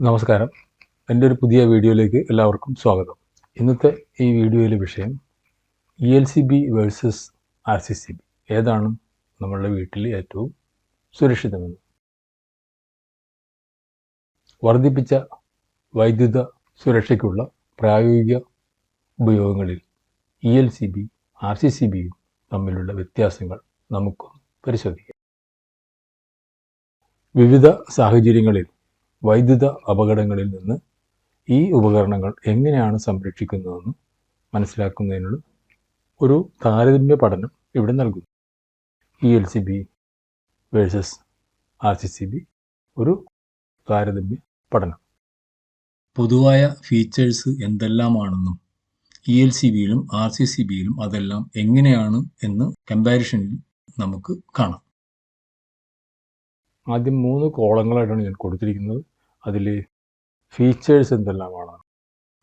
നമസ്കാരം. എന്റെ ഒരു പുതിയ വീഡിയോയിലേക്ക് എല്ലാവർക്കും സ്വാഗതം. ഇന്നത്തെ ഈ വീഡിയോയിലെ വിഷയം E L C B versus R C C B. ഏതാണ് നമ്മളുടെ വീട്ടിൽ ഏറ്റവും സുരക്ഷിതമെന്ന്? വർദ്ധിപ്പിച്ച വൈദ്യുത സുരക്ഷയ്ക്കുള്ള പ്രായോഗിക ഉപയോഗങ്ങളിൽ E L C B R C C ബിയും തമ്മിലുള്ള വ്യത്യാസങ്ങൾ നമുക്കൊന്ന് പരിശോധിക്കാം. വിവിധ സാഹചര്യങ്ങളിൽ വൈദ്യുത അപകടങ്ങളിൽ നിന്ന് ഈ ഉപകരണങ്ങൾ എങ്ങനെയാണ് സംരക്ഷിക്കുന്നതെന്ന് മനസ്സിലാക്കുന്നതിനുള്ള ഒരു താരതമ്യ പഠനം ഇവിടെ നൽകുന്നു. E L C B versus R C C B ഒരു താരതമ്യ പഠനം. പൊതുവായ ഫീച്ചേഴ്സ് എന്തെല്ലാമാണെന്നും ഇ എൽ സി ബിയിലും ആർ സി സി ബിയിലും അതെല്ലാം എങ്ങനെയാണ് എന്ന് കമ്പാരിഷനിൽ നമുക്ക് കാണാം. ആദ്യം മൂന്ന് കോളങ്ങളായിട്ടാണ് ഞാൻ കൊടുത്തിരിക്കുന്നത്. അതിൽ ഫീച്ചേഴ്സ് എന്തെല്ലാമാണ്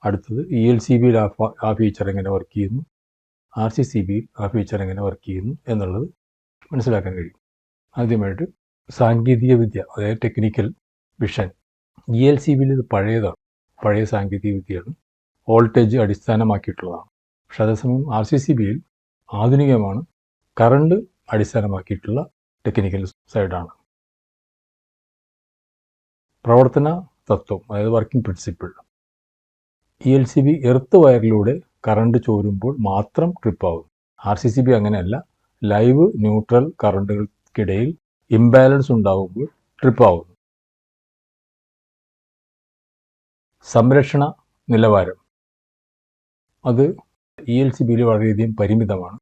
അടുത്തത് ഇ എൽ സി ബിയിൽ ആ ആ ഫീച്ചർ എങ്ങനെ വർക്ക് ചെയ്യുന്നു? ആർ സി സി ബിയിൽ ആ ഫീച്ചർ എങ്ങനെ വർക്ക് ചെയ്യുന്നു എന്നുള്ളത് മനസ്സിലാക്കാൻ കഴിയും. ആദ്യമായിട്ട് സാങ്കേതിക വിദ്യ അതായത് technical vision E L C ബിയിൽ ഇത് പഴയതാണ്. പഴയ സാങ്കേതിക വിദ്യയാണ്. വോൾട്ടേജ് അടിസ്ഥാനമാക്കിയിട്ടുള്ളതാണ്. പക്ഷെ അതേസമയം ആർ സി സി ബിയിൽ ആധുനികമാണ്. കറണ്ട് അടിസ്ഥാനമാക്കിയിട്ടുള്ള ടെക്നിക്കൽ സൈഡാണ് പ്രവർത്തന തത്വം അതായത് working principle E L C B earth വയറിലൂടെ current ചോരുമ്പോൾ മാത്രം ട്രിപ്പ് ആവും. ആർ സി സി ബി അങ്ങനെയല്ല ലൈവ് ന്യൂട്രൽ കറണ്ടുകൾക്കിടയിൽ ഇംബാലൻസ് ഉണ്ടാകുമ്പോൾ ട്രിപ്പ് ആകുന്നു സംരക്ഷണ നിലവാരം. അത് ഇ എൽ സി ബിയിൽ വളരെയധികം പരിമിതമാണ്.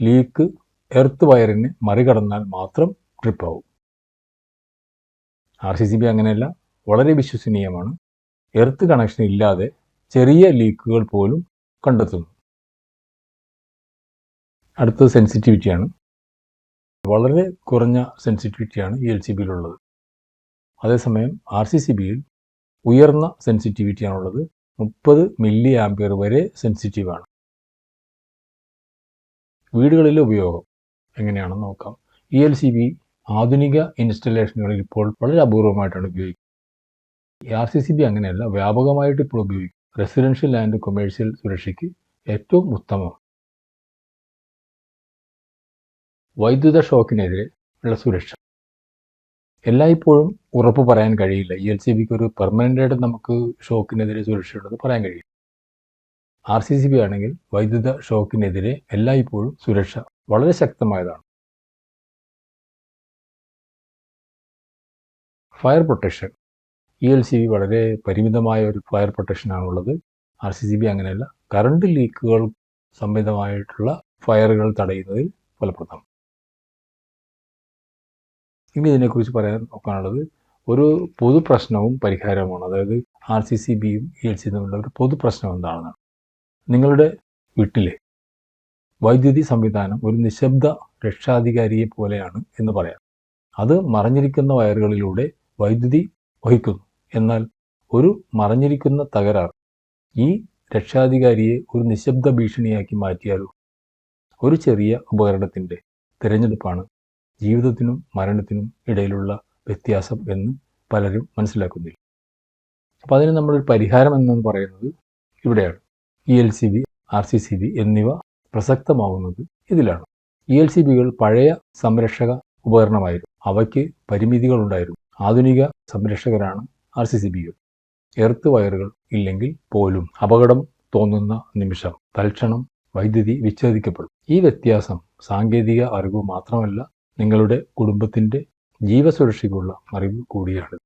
ലീക്ക് എർത്ത് വയറിനെ മറികടന്നാൽ മാത്രം ട്രിപ്പ് ആവും. ആർ സി സി ബി അങ്ങനെയല്ല വളരെ വിശ്വസനീയമാണ്. എർത്ത് കണക്ഷൻ ഇല്ലാതെ ചെറിയ ലീക്കുകൾ പോലും കണ്ടെത്തുന്നു. അടുത്തത് സെൻസിറ്റിവിറ്റിയാണ്. വളരെ കുറഞ്ഞ സെൻസിറ്റിവിറ്റിയാണ് ഇ എൽ സി ബിയിലുള്ളത് അതേസമയം ആർ സി സി ബിയിൽ ഉയർന്ന സെൻസിറ്റിവിറ്റിയാണുള്ളത്. മുപ്പത് മില്ലി ആംപിയർ വരെ സെൻസിറ്റീവാണ്. വീടുകളിലെ ഉപയോഗം എങ്ങനെയാണെന്ന് നോക്കാം. ഇ എൽ സി ബി ആധുനിക ഇൻസ്റ്റലേഷനുകളിൽ ഇപ്പോൾ വളരെ അപൂർവമായിട്ടാണ് ഉപയോഗിക്കുന്നത്. ആർ സി സി ബി അങ്ങനെയല്ല വ്യാപകമായിട്ട് ഇപ്പോൾ ഉപയോഗിക്കും. റെസിഡൻഷ്യൽ ലാൻഡ് കൊമേഴ്ഷ്യൽ സുരക്ഷയ്ക്ക് ഏറ്റവും ഉത്തമം. വൈദ്യുത ഷോക്കിനെതിരെ ഉള്ള സുരക്ഷ. എല്ലായ്പ്പോഴും ഉറപ്പ് പറയാൻ കഴിയില്ല. ഇ എൽ സി ബിക്ക് ഒരു പെർമനന്റ് ആയിട്ട് നമുക്ക് ഷോക്കിനെതിരെ സുരക്ഷയുണ്ടെന്ന് പറയാൻ കഴിയും ആർ സി സി ബി ആണെങ്കിൽ വൈദ്യുത ഷോക്കിനെതിരെ എല്ലായ്പ്പോഴും സുരക്ഷ വളരെ ശക്തമായതാണ്. Fire protection E L C B വളരെ പരിമിതമായ ഒരു ഫയർ പ്രൊട്ടക്ഷനാണുള്ളത് ആർ സി സി ബി അങ്ങനെയല്ല. കറണ്ട് ലീക്കുകൾ സംബന്ധമായിട്ടുള്ള ഫയറുകൾ തടയുന്നതിൽ ഫലപ്രദമാണ്. ഇനി ഇതിനെക്കുറിച്ച് പറയാൻ നോക്കാനുള്ളത് ഒരു പൊതു പ്രശ്നവും പരിഹാരവുമാണ്. അതായത് ആർ സി സി ബിയും ഇ എൽ സി തമ്മിലുള്ള ഒരു പൊതു പ്രശ്നം എന്താണെന്നാണ്. നിങ്ങളുടെ വീട്ടിലെ വൈദ്യുതി സംവിധാനം ഒരു നിശബ്ദ രക്ഷാധികാരിയെ പോലെയാണ് എന്ന് പറയാം. അത് മറഞ്ഞിരിക്കുന്ന വയറുകളിലൂടെ വൈദ്യുതി വഹിക്കുന്നു. എന്നാൽ ഒരു മറഞ്ഞിരിക്കുന്ന തകരാർ. ഈ രക്ഷാധികാരിയെ ഒരു നിശബ്ദ ഭീഷണിയാക്കി മാറ്റിയാലോ? ഒരു ചെറിയ ഉപകരണത്തിന്റെ തിരഞ്ഞെടുപ്പാണ് ജീവിതത്തിനും മരണത്തിനും ഇടയിലുള്ള വ്യത്യാസം എന്ന് പലരും മനസ്സിലാക്കുന്നില്ല. അപ്പോൾ അതിന് നമ്മളൊരു പരിഹാരം എന്ന് പറയുന്നത് ഇവിടെയാണ്. E L C B R C C B എന്നിവ പ്രസക്തമാവുന്നത് ഇതിലാണ്. ഇ എൽ സി ബികൾ പഴയ സംരക്ഷക ഉപകരണമായിരുന്നു. അവയ്ക്ക് പരിമിതികളുണ്ടായിരുന്നു. ആധുനിക സംരക്ഷകരാണ് ആർ സി സി ബികൾ എർത്ത് വയറുകൾ ഇല്ലെങ്കിൽ പോലും അപകടം തോന്നുന്ന നിമിഷം തൽക്ഷണം വൈദ്യുതി വിച്ഛേദിക്കപ്പെടും. ഈ വ്യത്യാസം സാങ്കേതിക അറിവ് മാത്രമല്ല നിങ്ങളുടെ കുടുംബത്തിന്റെ ജീവസുരക്ഷയ്ക്കുള്ള അറിവ് കൂടിയാണ്.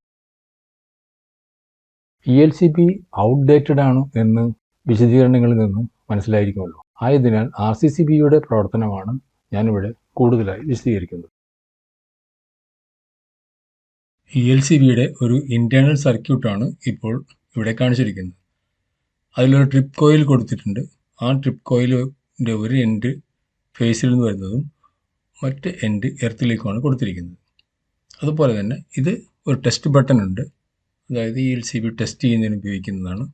E L C B outdated ആണ് എന്ന് വിശദീകരണങ്ങളിൽ നിന്ന് മനസ്സിലായിരിക്കുമല്ലോ. ആയതിനാൽ ആർ സി സി ബിയുടെ പ്രവർത്തനമാണ് ഞാനിവിടെ കൂടുതലായി വിശദീകരിക്കുന്നത്. ഇ എൽ സി ബിയുടെ ഒരു ഇന്റേർണൽ സർക്യൂട്ടാണ് ഇപ്പോൾ ഇവിടെ കാണിച്ചിരിക്കുന്നത്. അതിലൊരു ട്രിപ്പ് കോയിൽ കൊടുത്തിട്ടുണ്ട്. ആ ട്രിപ്പ് കോയിലിന്റെ ഒരു എൻഡ് ഫേസിൽ നിന്ന് വരുന്നതും മറ്റ് എൻഡ് എർത്തിലേക്കുമാണ് കൊടുത്തിരിക്കുന്നത്. അതുപോലെ തന്നെ ഇത് ഒരു ടെസ്റ്റ് ബട്ടൺ ഉണ്ട്. അതായത് E L C B test ചെയ്യുന്നതിന് ഉപയോഗിക്കുന്നതാണ്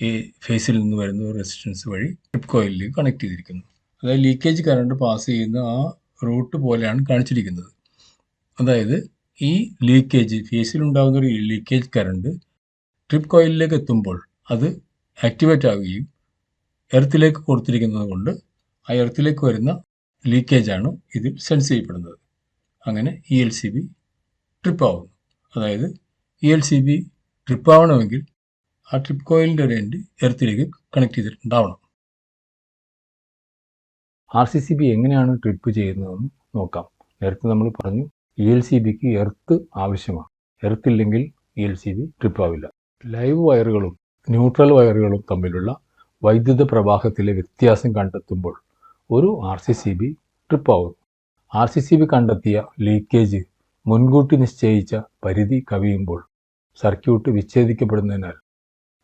ഈ ഫേസിൽ നിന്ന് വരുന്ന റെസിസ്റ്റൻസ് വഴി ട്രിപ്പ് കോയിലിലേക്ക് കണക്ട് ചെയ്തിരിക്കുന്നു അതായത് ലീക്കേജ് കറണ്ട് പാസ് ചെയ്യുന്ന ആ റൂട്ട് പോലെയാണ് കാണിച്ചിരിക്കുന്നത്. അതായത് ഈ ലീക്കേജ് ഫേസിൽ ഉണ്ടാകുന്ന ഒരു ലീക്കേജ് കറണ്ട് ട്രിപ്പ് കോയിലിലേക്ക് എത്തുമ്പോൾ അത് ആക്ടിവേറ്റ് ആവുകയും എർത്തിലേക്ക് കൊടുത്തിരിക്കുന്നത് കൊണ്ട് ആ എർത്തിലേക്ക് വരുന്ന ലീക്കേജാണ് ഇതിൽ സെൻസ് ചെയ്യപ്പെടുന്നത്. അങ്ങനെ E L C B trip ആവുന്നു. അതായത് E L C B trip ആവണമെങ്കിൽ ആ ട്രിപ്പ് കോയിലിന്റെ ഒരു എൻഡ് എർത്തിലേക്ക് കണക്ട് ചെയ്തിട്ടുണ്ടാവണം. ആർ സി സി ബി എങ്ങനെയാണ് ട്രിപ്പ് ചെയ്യുന്നതെന്ന് നോക്കാം. നേരത്തെ നമ്മൾ പറഞ്ഞു ഇ എൽ സി ബിക്ക് എർത്ത് ആവശ്യമാണ്. എർത്തില്ലെങ്കിൽ E L C B trip ആവില്ല. ലൈവ് വയറുകളും ന്യൂട്രൽ വയറുകളും തമ്മിലുള്ള വൈദ്യുത പ്രവാഹത്തിലെ വ്യത്യാസം കണ്ടെത്തുമ്പോൾ ഒരു R C C B trip ആവുന്നു ആർ സി സി ബി കണ്ടെത്തിയ ലീക്കേജ് മുൻകൂട്ടി നിശ്ചയിച്ച പരിധി കവിയുമ്പോൾ സർക്യൂട്ട് വിച്ഛേദിക്കപ്പെടുന്നതിനാൽ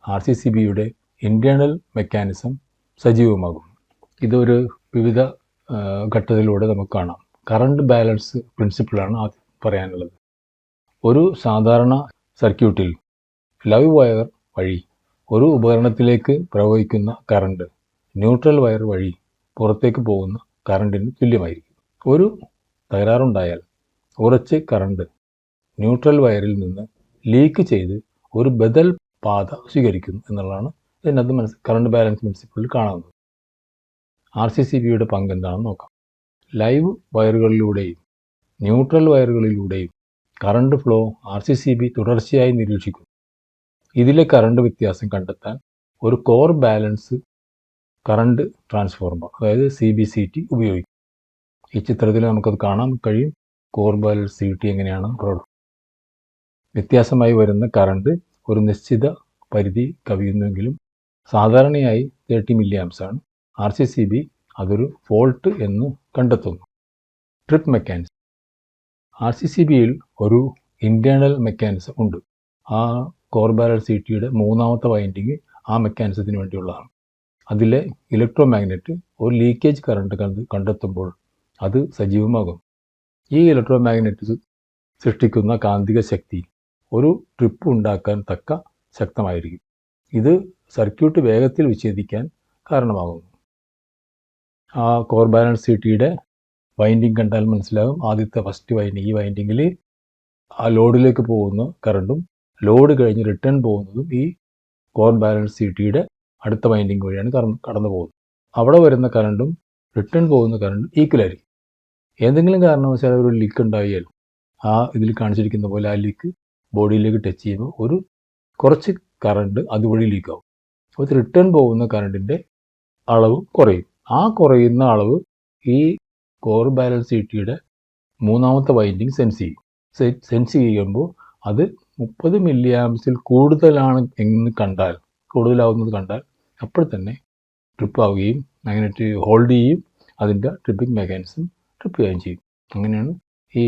ആർ സി സി ബിയുടെ ഇന്റേർണൽ മെക്കാനിസം സജീവമാകും ഇതൊരു വിവിധ ഘട്ടത്തിലൂടെ നമുക്ക് കാണാം. കറണ്ട് ബാലൻസ് പ്രിൻസിപ്പിളാണ് ആദ്യം പറയാനുള്ളത്. ഒരു സാധാരണ സർക്യൂട്ടിൽ ലൈവ് വയർ വഴി ഒരു ഉപകരണത്തിലേക്ക് പ്രവഹിക്കുന്ന കറണ്ട് ന്യൂട്രൽ വയർ വഴി പുറത്തേക്ക് പോകുന്ന കറണ്ടിന് തുല്യമായിരിക്കും. ഒരു തകരാറുണ്ടായാൽ ഉറച്ച് കറണ്ട് ന്യൂട്രൽ വയറിൽ നിന്ന് ലീക്ക് ചെയ്ത് ഒരു ബദൽ പാത സ്വീകരിക്കുന്നു എന്നുള്ളതാണ് ഇതിനകത്ത് മനസ്സ് കറണ്ട് ബാലൻസ് പ്രിൻസിപ്പിളിൽ കാണുന്നത്. ആർ സി സി ബിയുടെ പങ്ക് എന്താണെന്ന് നോക്കാം. ലൈവ് വയറുകളിലൂടെയും neutral വയറുകളിലൂടെയും current flow R C C B തുടർച്ചയായി നിരീക്ഷിക്കുന്നു. ഇതിലെ കറണ്ട് വ്യത്യാസം കണ്ടെത്താൻ ഒരു കോർ ബാലൻസ് കറണ്ട് ട്രാൻസ്ഫോർമർ അതായത് സി ബി സി ടി ഉപയോഗിക്കും. ഈ ചിത്രത്തിൽ നമുക്കത് കാണാൻ കഴിയും. കോർ ബാലൻസ് സി ടി എങ്ങനെയാണ് പ്രവർത്തിക്കുന്നത് വ്യത്യാസമായി വരുന്ന കറണ്ട് ഒരു നിശ്ചിത പരിധി കവിയുന്നുവെങ്കിലും സാധാരണയായി തേർട്ടി മില്ലി ആംസ് ആണ് ആർ സി സി ബി അതൊരു ഫോൾട്ട് എന്ന് കണ്ടെത്തുന്നു. Trip mechanism. R C C ബിയിൽ ഒരു ഇന്റേർണൽ മെക്കാനിസം ഉണ്ട്. ആ കോർ ബാരൽ സി ടിയുടെ മൂന്നാമത്തെ വൈൻഡിങ് ആ മെക്കാനിസത്തിന് വേണ്ടിയുള്ളതാണ്. അതിലെ ഇലക്ട്രോ മാഗ്നറ്റ് ഒരു ലീക്കേജ് കറണ്ട് കണ്ട് കണ്ടെത്തുമ്പോൾ അത് സജീവമാകും ഈ ഇലക്ട്രോ മാഗ്നറ്റ് സൃഷ്ടിക്കുന്ന കാന്തിക ശക്തി ഒരു ട്രിപ്പ് ഉണ്ടാക്കാൻ തക്ക ശക്തമായിരിക്കും. ഇത് സർക്യൂട്ട് വേഗത്തിൽ വിച്ഛേദിക്കാൻ കാരണമാകുന്നു. ആ കോർ ബാലൻസ് സീറ്റിയുടെ വൈൻഡിങ് കണ്ടാൽ മനസ്സിലാകും. ആദ്യത്തെ ഫസ്റ്റ് വൈൻഡിങ് ഈ വൈൻഡിങ്ങിൽ ആ ലോഡിലേക്ക് പോകുന്ന കറണ്ടും ലോഡ് കഴിഞ്ഞ് റിട്ടേൺ പോകുന്നതും ഈ കോർ ബാലൻസ് സീറ്റിയുടെ അടുത്ത വൈൻഡിങ് വഴിയാണ് കടന്നു പോകുന്നത്. അവിടെ വരുന്ന കറണ്ടും റിട്ടേൺ പോകുന്ന കറണ്ടും ആയിരിക്കും. കാരണം കാരണവശാൽ ഒരു ലീക്ക് ഉണ്ടായാൽ ആ ഇതിൽ കാണിച്ചിരിക്കുന്ന പോലെ ആ ലീക്ക് ബോഡിയിലേക്ക് ടച്ച് ചെയ്യുമ്പോൾ ഒരു കുറച്ച് കറണ്ട് അതുവഴി ലീക്കാവും അപ്പോൾ റിട്ടേൺ പോകുന്ന കറണ്ടിന്റെ അളവ് കുറയും. ആ കുറയുന്ന അളവ് ഈ കോർ ബാലൻസ് സി മൂന്നാമത്തെ വൈൻഡിങ് സെൻസ് ചെയ്യും. സെൻസ് ചെയ്യുമ്പോൾ അത് മുപ്പത് മില്ലി ആംസിൽ കൂടുതലാണ് എന്ന് കണ്ടാൽ കൂടുതലാവുന്നത് കണ്ടാൽ അപ്പോൾ തന്നെ ട്രിപ്പ് ആവുകയും മാഗ്നറ്റ് ഹോൾഡ് ചെയ്യും അതിന്റെ ട്രിപ്പിംഗ് മെക്കാനിസം ട്രിപ്പ് ചെയ്യുകയും ചെയ്യും. അങ്ങനെയാണ് ഈ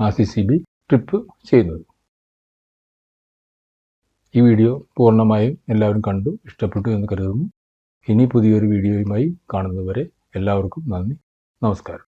R C C B trip ചെയ്യുന്നത്. ഈ വീഡിയോ പൂർണമായും എല്ലാവരും കണ്ടു ഇഷ്ടപ്പെട്ടു എന്ന് കരുതുന്നു. ഇനി പുതിയൊരു വീഡിയോയുമായി കാണുന്നതുവരെ എല്ലാവർക്കും നന്ദി. നമസ്കാരം.